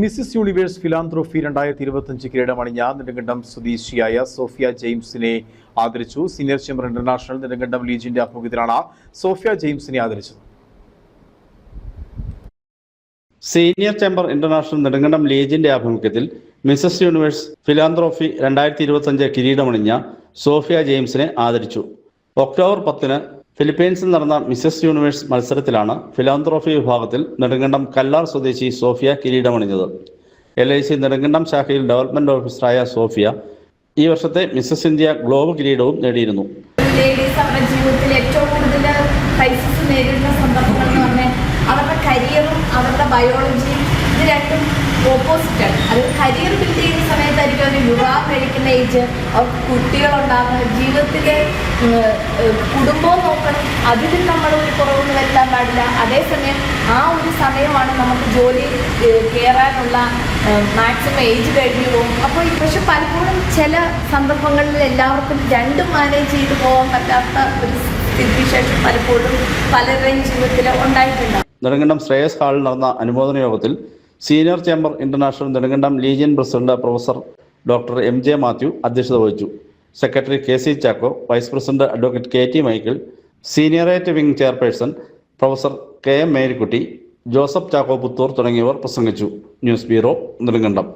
Mrs universe ഫിലാന്ത്രോഫി രണ്ടായിരത്തി ഇരുപത്തഞ്ച് കിരീടമണിഞ്ഞ നെടുങ്കണ്ടം സ്വദേശിയായ സോഫിയ ജെയിംസിനെ ആദരിച്ചു. സീനിയർ ചേംബർ ഇന്റർനാഷണൽ നെടുങ്കണ്ടം ലീജിന്റെ ആഭിമുഖ്യത്തിലാണ് സോഫിയ ജെയിംസിനെ ആദരിച്ചത്. സീനിയർ ചേംബർ ഇന്റർനാഷണൽ നെടുങ്കണ്ടം ലീജിന്റെ ആഭിമുഖ്യത്തിൽ മിസസ് യൂണിവേഴ്സ് ഫിലാന്ത്രോഫി രണ്ടായിരത്തി ഇരുപത്തഞ്ച് കിരീടമണിഞ്ഞ സോഫിയ ജെയിംസിനെ ആദരിച്ചു. ഒക്ടോബർ പത്തിന് ഫിലിപ്പീൻസിൽ നടന്ന മിസസ് യൂണിവേഴ്സ് മത്സരത്തിലാണ് ഫിലാന്ത്രോഫി വിഭാഗത്തിൽ നെടുങ്കണ്ടം കല്ലാർ സ്വദേശി സോഫിയ കിരീടമണിഞ്ഞത്. എൽ ഐ സി നെടുങ്കണ്ടം ശാഖയിൽ ഡെവലപ്മെന്റ് ഓഫീസറായ സോഫിയ ഈ വർഷത്തെ മിസസ് ഇന്ത്യ ഗ്ലോബ് കിരീടവും നേടിയിരുന്നു. ലേഡീസ് ജീവിതത്തിൽ ഏറ്റവും കൂടുതൽ അവരുടെ കരിയറും അവരുടെ കരിയർ ഏജ് അവർ കുട്ടികളുണ്ടാകുന്ന ജീവിതത്തിലെ കുടുംബവും നോക്കണം. അതിൽ നമ്മൾ ഒരു കുറവൊന്നും വരുത്താൻ പാടില്ല. അതേസമയം ആ ഒരു സമയമാണ് നമുക്ക് ജോലി കയറാനുള്ള മാക്സിമം ഏജ് കഴിഞ്ഞു പോകും. അപ്പോൾ പക്ഷെ പലപ്പോഴും ചില സന്ദർഭങ്ങളിൽ എല്ലാവർക്കും രണ്ടും മാനേജ് ചെയ്ത് പോകാൻ പറ്റാത്ത ഒരു സ്ഥിതിവിശേഷം പലപ്പോഴും പലരുടെയും ജീവിതത്തിൽ ഉണ്ടായിട്ടുണ്ട്. നെടുങ്കണ്ടം ശ്രേയസ് ഹാളിൽ നടന്ന അനുമോദന യോഗത്തിൽ senior chamber international Nedumkandam legion president professor doctor M J Mathew അധ്യക്ഷത വഹിച്ചു. Secretary K C Chacko vice president advocate K T Michael സീനിയറേറ്റ് wing chairperson professor K M Marykutty Joseph Chacko Puthur തുടങ്ങിയവർ പ്രസംഗിച്ചു. News bureau Nedumkandam.